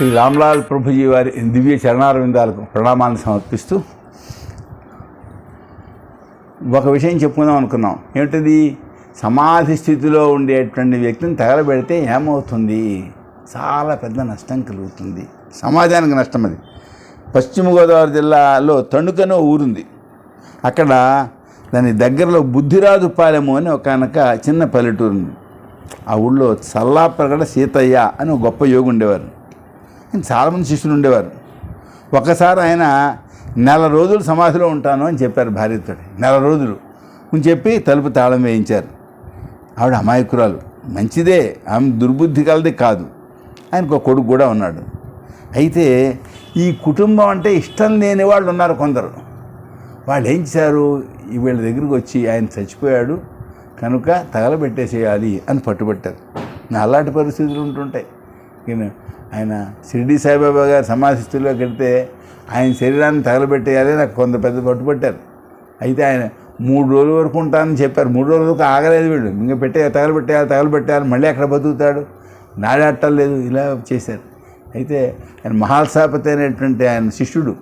శ్రీ రామ్లాల్ ప్రభుజీ వారి దివ్య చరణారవిందాలకు ప్రణామాలను సమర్పిస్తూ ఒక విషయం చెప్పుకుందాం అనుకున్నాం. ఏమిటది? సమాధి స్థితిలో ఉండేటువంటి వ్యక్తిని తగలబెడితే ఏమవుతుంది? చాలా పెద్ద నష్టం కలుగుతుంది. సమాజానికి నష్టం అది. పశ్చిమ గోదావరి జిల్లాలో తణుకనో ఊరుంది. అక్కడ దాని దగ్గరలో బుద్ధిరాజుపాలెము అని ఒకనొక చిన్న పల్లెటూరు ఉంది ఆ ఊళ్ళో చల్లాప్రగడ సీతయ్య అని ఒక గొప్ప యోగి ఉండేవారు. చాలామంది శిష్యులు ఉండేవారు. ఒకసారి ఆయన నెల రోజులు సమాధిలో ఉంటాను అని చెప్పారు భార్యతో నెల రోజులు. అని చెప్పి తలుపు తాళం వేయించారు. ఆవిడ అమాయకురాలు. మంచిదే. ఆమె దుర్బుద్ధి కలది కాదు. ఆయనకు ఒక కొడుకు కూడా ఉన్నాడు. అయితే ఈ కుటుంబం అంటే ఇష్టం లేని వాళ్ళు ఉన్నారు కొందరు. వాళ్ళు ఏం చేశారు? వీళ్ళ దగ్గరికి వచ్చి ఆయన చచ్చిపోయాడు. కనుక తగలబెట్టేసేయాలి అని పట్టుబట్టారు. అలాంటి పరిస్థితులు ఉంటుంటాయి. ఆయన షిరిడి సాయిబాబా గారు సమాధి స్థితిలోకి వెళ్తే ఆయన శరీరాన్ని తగలబెట్టేయాలి నాకు కొంత పెద్ద పట్టుబట్టారు అయితే ఆయన మూడు రోజుల వరకు ఉంటానని చెప్పారు. మూడు రోజుల వరకు ఆగలేదు వీళ్ళు. ఇంకా పెట్టే తగలబెట్టేయాలి తగలబెట్టేయాలి మళ్ళీ అక్కడ బతుకుతాడు. నాడాటలేదు ఇలా చేశారు. అయితే ఆయన మహాల్సాపతి అనేటువంటి ఆయన శిష్యుడు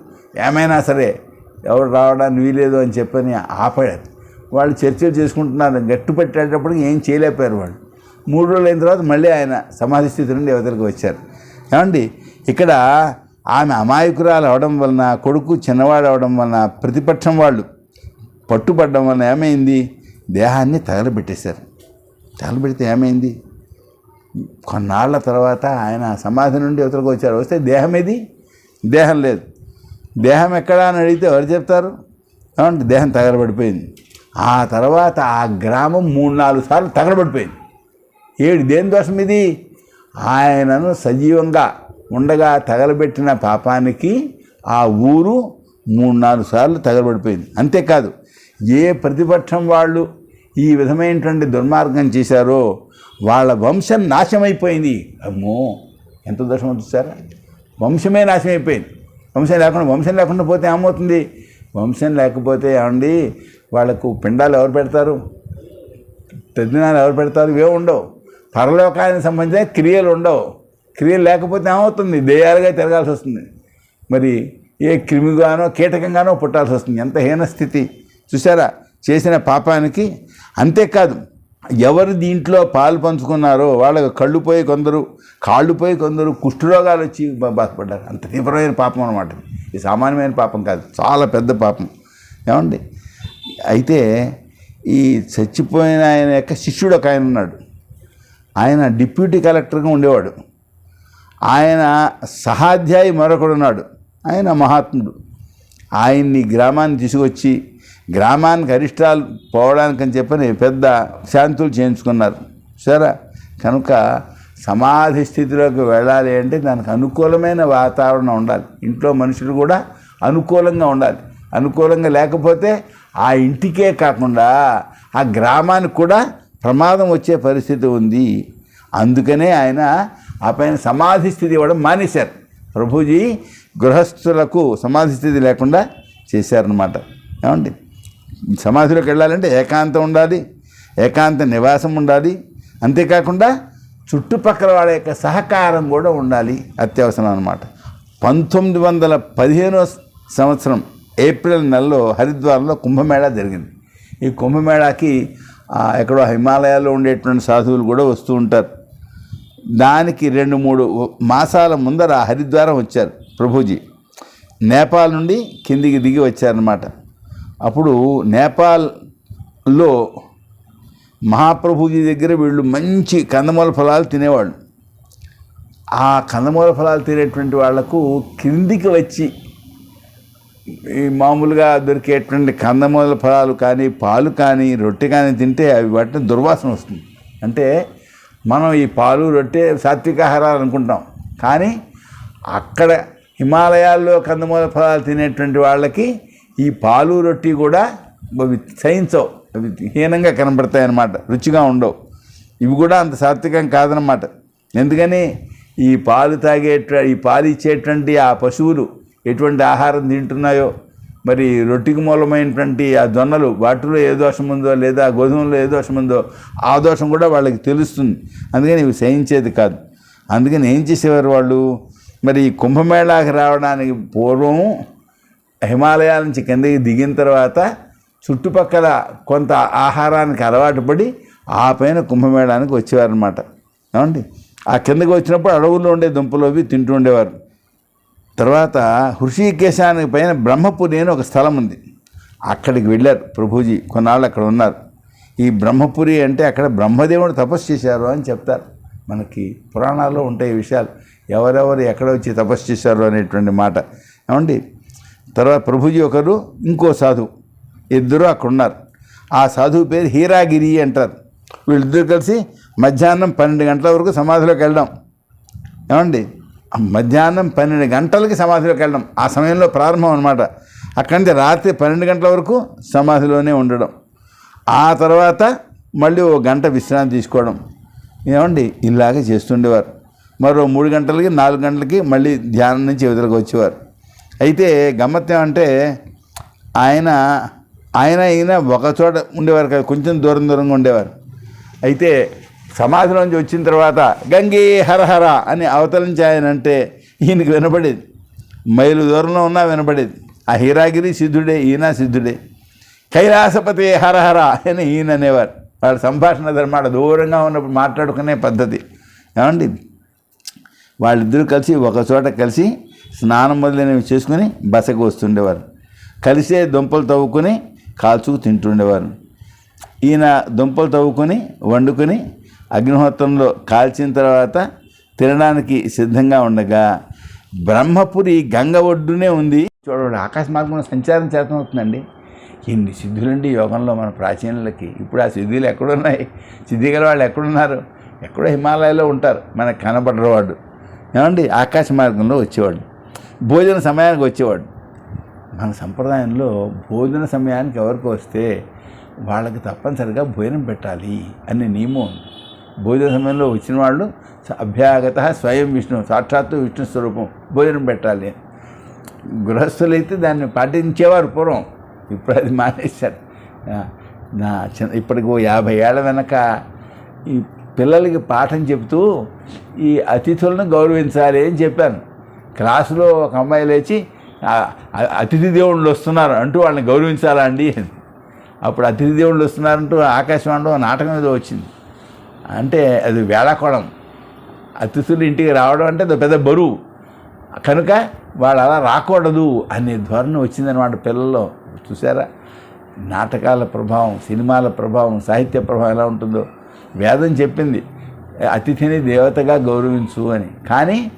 ఏమైనా సరే ఎవరు రావడానికి వీలేదు అని చెప్పని ఆపాడు వాళ్ళు చర్చలు చేసుకుంటున్నారు. గట్టు ఏం చేయలేకపోయారు వాళ్ళు. మూడు రోజులు అయిన తర్వాత మళ్ళీ ఆయన సమాధి స్థితి నుండి యువతలకు వచ్చారు. ఏమండి? ఇక్కడ ఆమె అమాయకురాలు అవడం వలన కొడుకు చిన్నవాడు అవడం వలన ప్రతిపక్షం వాళ్ళు పట్టుపడడం వలన ఏమైంది? దేహాన్ని తగలబెట్టేశారు. తగలబెడితే ఏమైంది? కొన్నాళ్ళ తర్వాత ఆయన సమాధి నుండి ఇవతలకు వచ్చారు. వస్తే దేహం ఏది? దేహం లేదు. దేహం ఎక్కడా అని అడిగితే ఎవరు చెప్తారు? ఏమంటే దేహం తగలబడిపోయింది. ఆ తర్వాత ఆ గ్రామం మూడు నాలుగు సార్లు తగలబడిపోయింది. ఏడు దేని దోషం ఇది? ఆయనను సజీవంగా ఉండగా తగలబెట్టిన పాపానికి ఆ ఊరు మూడు నాలుగు సార్లు తగలబడిపోయింది. అంతేకాదు ఏ ప్రతిపక్షం వాళ్ళు ఈ విధమైనటువంటి దుర్మార్గం చేశారో వాళ్ళ వంశం నాశమైపోయింది. అమ్మో ఎంత దోషం చూసారా వంశమే నాశమైపోయింది. వంశం లేకుండా వంశం లేకుండా పోతే ఏమవుతుంది? వంశం లేకపోతే ఏమండి? వాళ్ళకు పిండాలు ఎవరు పెడతారు? తద్దినాలు ఎవరు పెడతారు? ఇవే ఉండవు. పరలోకానికి సంబంధించిన క్రియలు ఉండవు. క్రియలు లేకపోతే ఏమవుతుంది? దేయాలుగా తిరగాల్సి వస్తుంది. మరి ఏ క్రిమిగానో కీటకంగానో పుట్టాల్సి వస్తుంది. ఎంత హీన స్థితి. చూసారా చేసిన పాపానికి అంతేకాదు ఎవరు దీంట్లో పాలు పంచుకున్నారో వాళ్ళకి కళ్ళు పోయి కొందరు కాళ్ళు పోయి కొందరు కుష్ఠరోగాలు వచ్చి బాధపడ్డారు. అంత తీవ్రమైన పాపం అనమాట ఇది సామాన్యమైన పాపం కాదు. చాలా పెద్ద పాపం. ఏమండి? అయితే ఈ చచ్చిపోయిన ఆయన యొక్క శిష్యుడు ఒక ఆయన ఉన్నాడు. ఆయన డిప్యూటీ కలెక్టర్గా ఉండేవాడు. ఆయన సహాధ్యాయి మరొకడు ఉన్నాడు. ఆయన మహాత్ముడు. ఆయన్ని గ్రామాన్ని తీసుకొచ్చి గ్రామానికి అరిష్టాలు పోవడానికని చెప్పని పెద్ద శాంతులు చేయించుకున్నారు. సరే కనుక సమాధి స్థితిలోకి వెళ్ళాలి అంటే దానికి అనుకూలమైన వాతావరణం ఉండాలి. ఇంట్లో మనుషులు కూడా అనుకూలంగా ఉండాలి. అనుకూలంగా లేకపోతే ఆ ఇంటికే కాకుండా ఆ గ్రామానికి కూడా ప్రమాదం వచ్చే పరిస్థితి ఉంది. అందుకనే ఆయన ఆ పైన సమాధి స్థితి ఇవ్వడం మానేశారు. ప్రభుజీ గృహస్థులకు సమాధి స్థితి లేకుండా చేశారనమాట ఏమండి? సమాధిలోకి వెళ్ళాలంటే ఏకాంతం ఉండాలి ఏకాంత నివాసం ఉండాలి. అంతేకాకుండా చుట్టుపక్కల వాళ్ళ యొక్క సహకారం కూడా ఉండాలి అత్యవసరం అనమాట పంతొమ్మిది వందల పదిహేనో సంవత్సరం ఏప్రిల్ నెలలో హరిద్వార్లో కుంభమేళా జరిగింది. ఈ కుంభమేళాకి ఎక్కడో హిమాలయాల్లో ఉండేటువంటి సాధువులు కూడా వస్తూ ఉంటారు. దానికి రెండు మూడు మాసాల ముందర హరిద్వారం వచ్చారు ప్రభుజీ. నేపాల్ నుండి కిందికి దిగి వచ్చారనమాట అప్పుడు నేపాల్లో మహాప్రభుజీ దగ్గర వీళ్ళు మంచి కందమూల ఫలాలు తినేవాళ్ళు. ఆ కందమూల ఫలాలు తినేటువంటి వాళ్ళకు కిందికి వచ్చి ఈ మామూలుగా దొరికేటువంటి కందమూల ఫలాలు కానీ పాలు కానీ రొట్టె కానీ తింటే అవి వాటిని దుర్వాసన వస్తుంది. అంటే మనం ఈ పాలు రొట్టె సాత్విక ఆహారాలు అనుకుంటాం. కానీ అక్కడ హిమాలయాల్లో కందమూల ఫలాలు తినేటువంటి వాళ్ళకి ఈ పాలు రొట్టి కూడా అవి సహించవు అవి. హీనంగా కనబడతాయి అన్నమాట. రుచిగా ఉండవు. ఇవి కూడా అంత సాత్వికం కాదనమాట ఎందుకని? ఈ పాలు తాగేట ఈ పాలు ఇచ్చేటువంటి ఆ పశువులు ఎటువంటి ఆహారం తింటున్నాయో మరి రొట్టికి మూలమైనటువంటి ఆ జొన్నలు వాటిలో ఏ దోషం ఉందో లేదా గోధుమలో ఏ దోషం ఉందో ఆ దోషం కూడా వాళ్ళకి తెలుస్తుంది. అందుకని ఇవి సహించేది కాదు. అందుకని ఏం చేసేవారు వాళ్ళు? మరి ఈ కుంభమేళాకి రావడానికి పూర్వం హిమాలయాల నుంచి కిందకి దిగిన తర్వాత చుట్టుపక్కల కొంత ఆహారానికి అలవాటు పడి ఆ పైన కుంభమేళానికి వచ్చేవారనమాట ఏమండి? ఆ కిందకి వచ్చినప్పుడు అడవుల్లో ఉండే దుంపలు అవి తింటూ ఉండేవారు. తర్వాత హృషికేశానికి పైన బ్రహ్మపురి అని ఒక స్థలం ఉంది. అక్కడికి వెళ్ళారు ప్రభుజీ. కొన్నాళ్ళు అక్కడ ఉన్నారు. ఈ బ్రహ్మపురి అంటే అక్కడ బ్రహ్మదేవుడు తపస్సు చేశారు అని చెప్తారు. మనకి పురాణాల్లో ఉంటాయి విషయాలు. ఎవరెవరు ఎక్కడ వచ్చి తపస్సు చేశారు అనేటువంటి మాట. ఏమండి? తర్వాత ప్రభుజీ ఒకరు ఇంకో సాధువు. ఇద్దరు అక్కడ ఉన్నారు. ఆ సాధువు పేరు హీరాగిరి అంటారు. వీళ్ళిద్దరు కలిసి మధ్యాహ్నం పన్నెండు గంటల వరకు సమాధిలోకి వెళ్ళడం ఏమండి? మధ్యాహ్నం పన్నెండు గంటలకి సమాధిలోకి వెళ్ళడం. ఆ సమయంలో ప్రారంభం అనమాట అక్కడి నుంచి రాత్రి పన్నెండు గంటల వరకు సమాధిలోనే ఉండడం. ఆ తర్వాత మళ్ళీ ఓ గంట విశ్రాంతి తీసుకోవడం. ఏమండి? ఇలాగే చేస్తుండేవారు. మరో మూడు గంటలకి నాలుగు గంటలకి మళ్ళీ ధ్యానం నుంచి ఎదురుకు వచ్చేవారు. అయితే గమ్మత్తు ఏమంటే ఆయన ఆయన ఈయన ఒక చోట ఉండేవారు కదా. కొంచెం దూరం దూరంగా ఉండేవారు. అయితే సమాధిలోంచి వచ్చిన తర్వాత గంగే హరహర అని అవతల ఆయన అంటే ఈయనకి వినపడేది. మైలు దూరంలో ఉన్నా వినపడేది. ఆ హీరాగిరి సిద్ధుడే ఈయన సిద్ధుడే. కైలాసపతి హరహర అని ఈయన అనేవారు. వాళ్ళ సంభాషణ ధర్మాట దూరంగా ఉన్నప్పుడు మాట్లాడుకునే పద్ధతి. ఏమండి వాళ్ళిద్దరూ కలిసి ఒక చోట కలిసి స్నానం మొదలైనవి చేసుకుని బసకు వస్తుండేవారు. కలిసే దుంపలు తవ్వుకొని కాల్చుకు తింటుండేవారు. ఈయన దుంపలు తవ్వుకొని వండుకొని అగ్నిహోత్రంలో కాల్చిన తర్వాత తినడానికి సిద్ధంగా ఉండగా బ్రహ్మపురి గంగ ఒడ్డునే ఉంది. చూడండి ఆకాశ మార్గంలో సంచారం చేతమవుతుందండి ఇన్ని సిద్ధులండి యోగంలో మన ప్రాచీనులకి. ఇప్పుడు ఆ సిద్ధులు ఎక్కడున్నాయి? సిద్ధి గల వాళ్ళు ఎక్కడున్నారు? ఎక్కడో హిమాలయాలో ఉంటారు. మనకు కనపడరు ఏమండి? ఆకాశ మార్గంలో వచ్చేవాడు భోజన సమయానికి వచ్చేవాడు మన సంప్రదాయంలో భోజన సమయానికి ఎవరికి వస్తే వాళ్ళకి తప్పనిసరిగా భోజనం పెట్టాలి అనే నియమం ఉంది. భోజన సమయంలో వచ్చిన వాళ్ళు అభ్యాగత స్వయం విష్ణు సాక్షాత్తు విష్ణు స్వరూపం భోజనం పెట్టాలి. గృహస్థులైతే దాన్ని పాటించేవారు పూర్వం. ఇప్పుడు అది మానేశారు. నా చిన్న ఇప్పటికి ఓ యాభై ఏళ్ళ వెనక ఈ పిల్లలకి పాఠం చెబుతూ ఈ అతిథులను గౌరవించాలి అని చెప్పాను. క్లాసులో ఒక అమ్మాయి లేచి అతిథి దేవుళ్ళు వస్తున్నారు అంటూ వాళ్ళని గౌరవించాలా అండి? అప్పుడు అతిథి దేవుళ్ళు వస్తున్నారంటూ ఆకాశవాణిలో నాటకం ఏదో వచ్చింది. అంటే అది వేళాకోణం అతిథులు ఇంటికి రావడం అంటే అది పెద్ద బరువు. కనుక వాళ్ళు అలా రాకూడదు అనే ధోరణి వచ్చిందనమాట పిల్లల్లో. చూసారా? నాటకాల ప్రభావం సినిమాల ప్రభావం సాహిత్య ప్రభావం ఎలా ఉంటుందో. వేదం చెప్పింది అతిథిని దేవతగా గౌరవించు అని. కానీ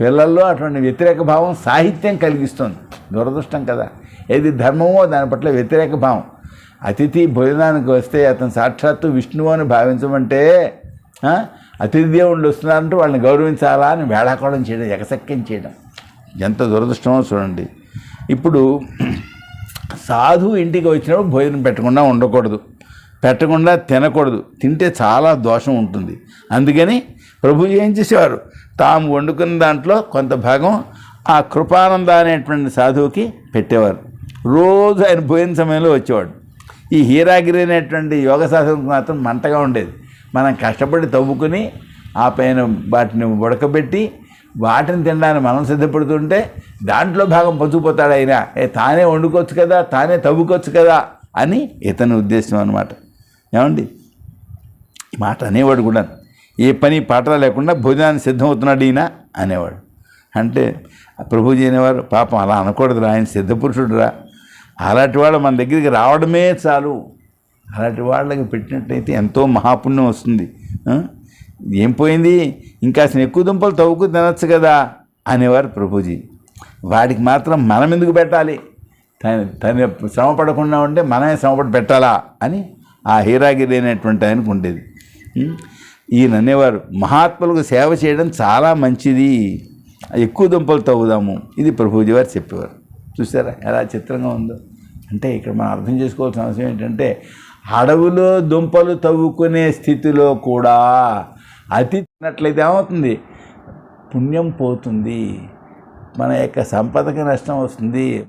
పిల్లల్లో అటువంటి వ్యతిరేక భావం సాహిత్యం కలిగిస్తుంది. దురదృష్టం కదా. ఏది ధర్మమో దాని పట్ల వ్యతిరేక భావం. అతిథి భోజనానికి వస్తే అతను సాక్షాత్తు విష్ణువు అని భావించమంటే అతిథి దేవుళ్ళు వస్తున్నారంటూ వాళ్ళని గౌరవించాలా అని వేళాకోళం చేయడం ఎగసక్యం చేయడం ఎంత దురదృష్టమో చూడండి. ఇప్పుడు సాధువు ఇంటికి వచ్చినప్పుడు భోజనం పెట్టకుండా ఉండకూడదు. పెట్టకుండా తినకూడదు. తింటే చాలా దోషం ఉంటుంది. అందుకని ప్రభు ఏం చేసేవారు? తాము వండుకున్న దాంట్లో కొంత భాగం ఆ కృపానంద అనేటువంటి సాధువుకి పెట్టేవారు. రోజు ఆయన భోజన సమయంలో వచ్చేవాడు. ఈ హీరాగిరి అనేటువంటి యోగ శాస్త్రం మాత్రం మంటగా ఉండేది. మనం కష్టపడి తవ్వుకుని ఆ పైన వాటిని ఉడకబెట్టి వాటిని తినడానికి మనం సిద్ధపడుతుంటే దాంట్లో భాగం పంచుకుపోతాడు ఆయన. ఏ తానే వండుకోవచ్చు కదా తానే తవ్వుకోవచ్చు కదా అని ఇతని ఉద్దేశం అనమాట ఏమండి? ఈ మాట అనేవాడు కూడా. ఏ పని పాట లేకుండా భోజనానికి సిద్ధమవుతున్నాడు ఈయన అనేవాడు. అంటే ప్రభుజీ అనేవారు పాపం అలా అనకూడదురా ఆయన సిద్ధపురుషుడురా అలాంటి వాళ్ళు మన దగ్గరికి రావడమే చాలు. అలాంటి వాళ్ళకి పెట్టినట్టయితే ఎంతో మహాపుణ్యం వస్తుంది. ఏం పోయింది? ఇంకా అసలు ఎక్కువ దుంపలు తవ్వుకు తినచ్చు కదా అనేవారు ప్రభుజీ. వాడికి మాత్రం మనం ఎందుకు పెట్టాలి? తన తన శ్రమ పడకుండా ఉంటే మనమే శ్రమపడి పెట్టాలా అని ఆ హీరాగిరి అనేటువంటి ఆయనకు ఉండేది. ఈయన అనేవారు మహాత్ములకు సేవ చేయడం చాలా మంచిది. ఎక్కువ దుంపలు తవ్వుదాము. ఇది ప్రభుజీ వారు చెప్పేవారు. చూసారా? ఎలా చిత్రంగా ఉందో? అంటే ఇక్కడ మనం అర్థం చేసుకోవాల్సిన అవసరం ఏంటంటే అడవిలో దుంపలు తవ్వుకునే స్థితిలో కూడా అతి తిన్నట్లయితే ఏమవుతుంది? పుణ్యం పోతుంది. మన యొక్క సంపదకి నష్టం వస్తుంది.